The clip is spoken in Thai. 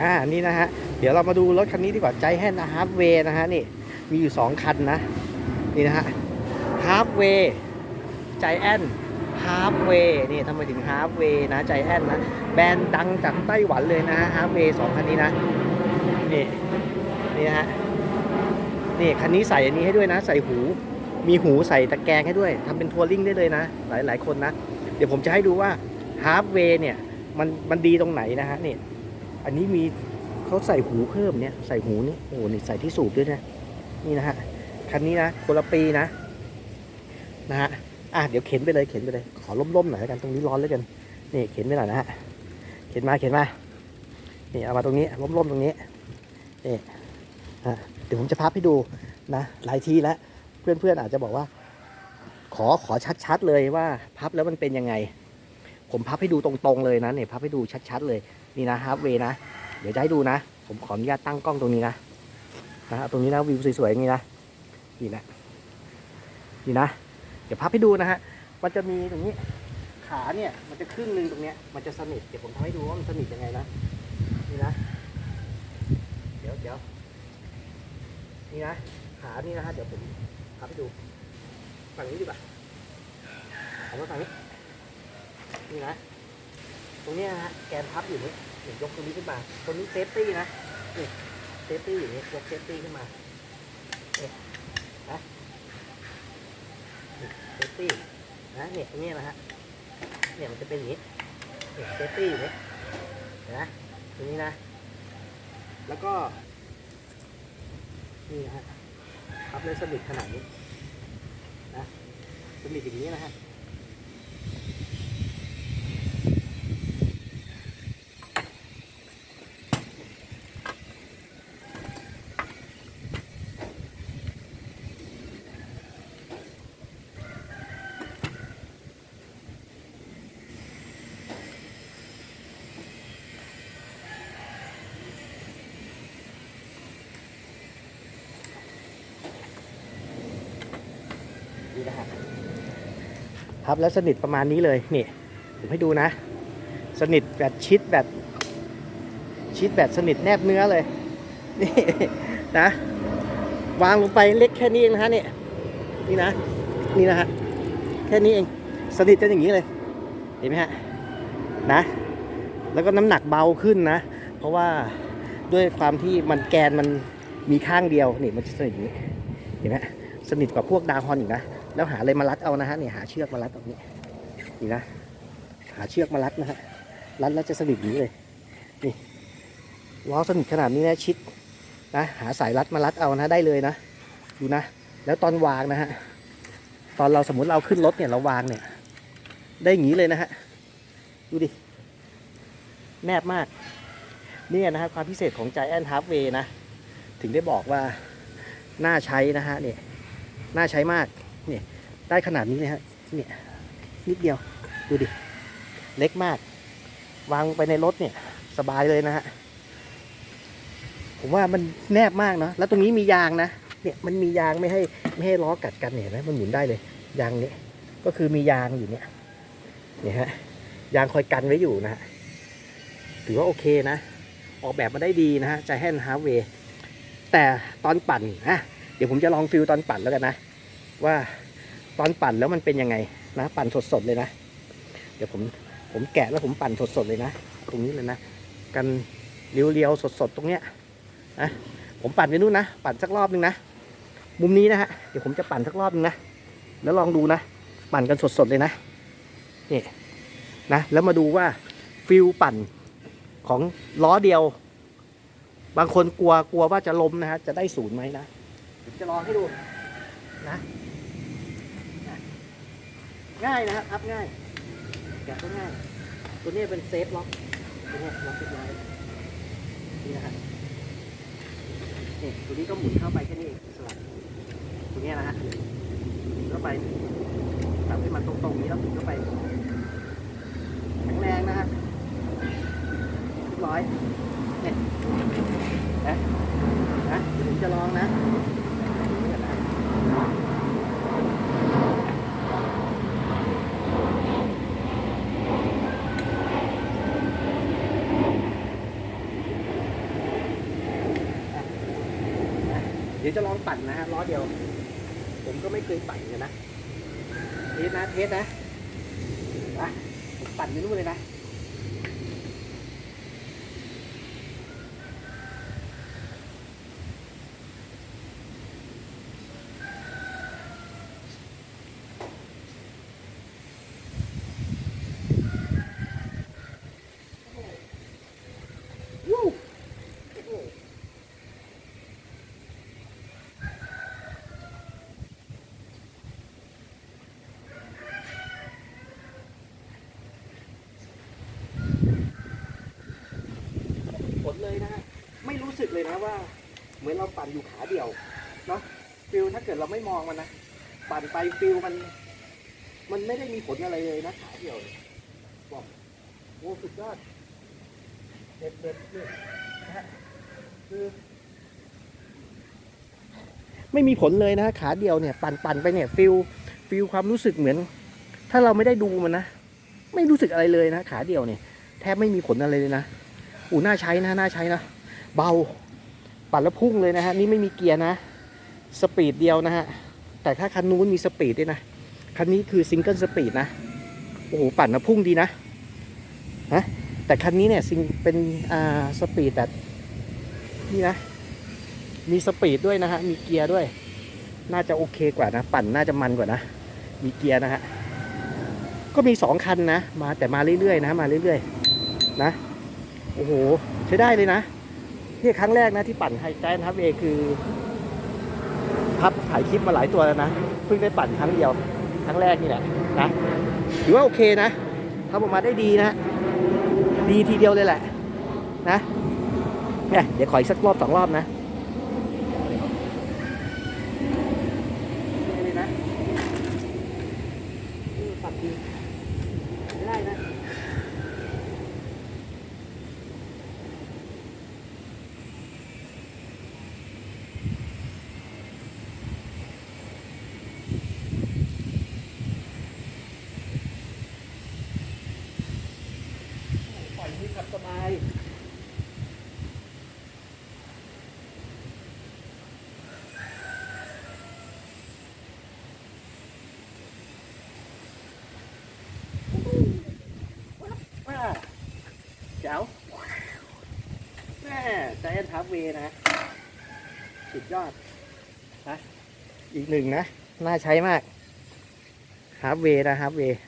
อ่านี่นะฮะ เดี๋ยวเรามาดูรถคันนี้ดีกว่าใจแฮนฮาร์ฟเวย์นะฮะนี่มีอยู่ 2 คันนะ นี่นะฮะฮาร์ฟเวย์ใจแอนฮาร์ฟเวย์นี่ทำไมถึงฮาร์ฟเวย์นะใจแอนนะ แบรนด์ดังจากไต้หวันเลยนะฮะฮาร์ฟเวย์สองคันนี้นะ นี่ นี่นะฮะนี่คันนี้ใส่อันนี้ให้ด้วยนะ ใส่หู มีหูใส่ตะแกรงให้ด้วยทำเป็นทัวริงได้เลยนะ หลายหลายคนนะ เดี๋ยวผมจะให้ดูว่าฮาร์ฟเวย์เนี่ย มันมันดีตรงไหนนะฮะนี่ อันนี้มีเขาใส่หูเพิ่มเนี่ยใส่หูนี่โอ้โหนี่ใส่ที่สูบด้วยนะนี่นะฮะคันนี้นะคนละปีนะนะฮะอะเดี๋ยวเข็นไปเลยเข็นไปเลย ขอล่มๆหน่อยแล้วกันตรงนี้ร้อนแล้วกันนี่เข็นไปหน่อยนะฮะเข็นมาเข็นมานี่เอามาตรงนี้ล่มๆตรงนี้นี่อะเดี๋ยวผมจะพับให้ดูนะหลายทีแล้วเพื่อนๆอาจจะบอกว่า ขอขอชัดๆเลยว่าพับแล้วมันเป็นยังไง ผมพับให้ดูตรงๆเลยนะเนี่ยพับให้ดูชัดๆเลย นี่นะฮาร์ฟเวย์นะ เดี๋ยวจะให้ดูนะ ผมขออนุญาตตั้งกล้องตรงนี้นะนะฮะตรงนี้นะวิวสวยๆอย่างนี้นะนี่นะนี่นะ เดี๋ยวพับให้ดูนะฮะมันจะมีตรงนี้ขาเนี่ยมันจะครึ่งหนึ่งตรงเนี้ยมันจะสนิทเดี๋ยวผมทำให้ดูว่ามันสนิทยังไงนะนี่นะเดี๋ยวเดี๋ยวนี่นะขานี่นะฮะเดี๋ยวผมพับให้ดูฝั่งนี้ดีกว่าเอาไว้ฝั่งนี้นี่นะ รงนี้นะฮะแกนพับอยู่นี่เดี๋ยวยกตรงนี้ขึ้นมาตรงนี้เซฟตี้นะนี่เซฟตี้อยู่นี่ยกเซฟตี้ขึ้นมาเนี่ยนะเซฟตี้นะเนี่ยตรงนี้นะฮะเนี่ยมันจะเป็นอย่างนี้เนี่ยเซฟตี้อยู่นี่เห็นไหมตรงนี้นะ แล้วก็นี่นะฮะพับเลยสนิทขนาดนี้นะสนิทอย่างนี้นะฮะ นี่นะฮะพับแล้วสนิทประมาณนี้เลยนี่ผมให้ดูนะ สนิทแบบชิดแบบชิดแบบสนิทแนบเนื้อเลยนี่นะ วางลงไปเล็กแค่นี้เองนะฮะนี่นี่นะนี่นะฮะแค่นี้เองสนิทจะอย่างนี้เลยเห็นไหมฮะนะ แล้วก็น้ำหนักเบาขึ้นนะ เพราะว่าด้วยความที่มันแกนมันมีข้างเดียวนี่มันจะสนิทอย่างนี้เห็นไหมสนิทกว่าพวกดาวฮอนอีกนะ แล้วหาอะไรมารัดเอานะฮะเนี่ยหาเชือกมารัดตรงนี้นี่นะหาเชือกมารัดนะฮะรัดแล้วจะสนิทอย่างนี้เลยนี่ล้อสนิทขนาดนี้นะชิดนะหาสายรัดมารัดเอานะได้เลยนะดูนะ แล้วตอนวางนะฮะตอนเราสมมติเราขึ้นรถเนี่ยเราวางเนี่ย ได้อย่างนี้เลยนะฮะดูดิแนบมากเนี่ยนะฮะความพิเศษของ Giant Halfway นะ ถึงได้บอกว่า น่าใช้นะฮะเนี่ยน่าใช้มาก เนี่ยได้ขนาดนี้เลยฮะเนี่ยนิดเดียวดูดิ เล็กมาก วางไปในรถเนี่ย สบายเลยนะฮะ ผมว่ามันแนบมากเนาะแล้วตรงนี้มียางนะเนี่ยมันมียางไม่ให้ไม่ให้ล้อกัดกันเนี่ยเห็นไหมมันหมุนได้เลย ยางนี้ก็คือมียางอยู่เนี่ยเนี่ยฮะยางคอยกันไว้อยู่นะฮะถือว่าโอเคนะ ออกแบบมาได้ดีนะฮะใจแฮนฮาร์เวย์แต่ตอนปั่นนะเดี๋ยวผมจะลองฟิลตอนปั่นแล้วกันนะ ว่าตอนปั่นแล้วมันเป็นยังไงนะ ปั่นสดๆเลยนะ เดี๋ยวผมผมแกะแล้วผมปั่นสดๆเลยนะ ตรงนี้เลยนะ กันเรียวๆสดๆตรงเนี้ยนะผมปั่นไปนู่นนะ ปั่นสักรอบนึงนะ มุมนี้นะฮะ เดี๋ยวผมจะปั่นสักรอบนึงนะ แล้วลองดูนะ ปั่นกันสดๆเลยนะ นี่นะ แล้วมาดูว่าฟิลปั่นของล้อเดียว บางคนกลัวกลัวว่าจะล้มนะฮะ จะได้ศูนย์ไหมนะ ผมจะลองให้ดู นะง่ายนะครับพับง่ายแกะก็ง่าย ตัวนี้เป็นเซฟล็อกตัวนี้ล็อกเรียบร้อยนี่นะฮะนี่ตัวนี้ก็หมุนเข้าไปแค่นี้เองสลับตัวนี้นะฮะหมุนเข้าไปทำให้มันตรงๆนี้แล้วหมุนเข้าไปแข็งแรงนะฮะเรียบร้อยเนี่ยนะนะผมจะลองนะ เดี๋ยวจะลองปั่นนะฮะล้อเดียว ผมก็ไม่เคยปั่นเลยนะเทสนะเทสนะ ปั่นไปนู้นเลยนะ กเลยนะว่า เหมือนเราปั่นอยู่ขาเดียวเนาะฟิลถ้าเกิดเราไม่มองมันนะปั่นไปฟิลมัน มันไม่ได้มีผลอะไรเลยนะขาเดียวบอกโอ้สุดยอดเด็ดเด็ดนี่นะฮะคือไม่มีผลเลยนะฮะขาเดียวเนี่ย ปั่นปั่นไปเนี่ยฟิลฟิลความรู้สึกเหมือน ถ้าเราไม่ได้ดูมันนะไม่รู้สึกอะไรเลยนะขาเดียวเนี่ย แทบไม่มีผลอะไรเลยนะอูน่าใช้นะน่าใช้นะ เบาปั่นแล้วพุ่งเลยนะฮะนี่ไม่มีเกียร์นะ สปีดเดียวนะฮะ แต่ถ้าคันนู้นมีสปีดด้วยนะ คันนี้คือซิงเกิลสปีดนะ โอ้โหปั่นแล้วพุ่งดีนะฮะแต่คันนี้เนี่ยซิงเป็นอ่าสปีดแบบนี่นะ มีสปีดด้วยนะฮะ มีเกียร์ด้วย น่าจะโอเคกว่านะ ปั่นน่าจะมันกว่านะ มีเกียร์นะฮะ ก็มีสองคันนะ มาแต่มาเรื่อยๆนะ มาเรื่อยๆนะ โอ้โห ใช้ได้เลยนะ นี่ครั้งแรกนะที่ปั่นไฮแกนทับเอคือพับถ่ายคลิปมาหลายตัวแล้วนะ เพิ่งได้ปั่นครั้งเดียว ครั้งแรกนี่แหละนะถือว่าโอเคนะทำออกมาได้ดีนะ ดีทีเดียวเลยแหละ นะเนี่ยเดี๋ยวขออีกสักรอบสองรอบนะเลยนะอืมปัดดีไม่ได้นะ ปล่อยมือขับสบาย ว้าเจ๋วแม่ใจแอนทับ เวย์นะสุดยอดนะอีกหนึ่งนะ น่าใช้มากฮาร์เวย์นะฮาร์เวย์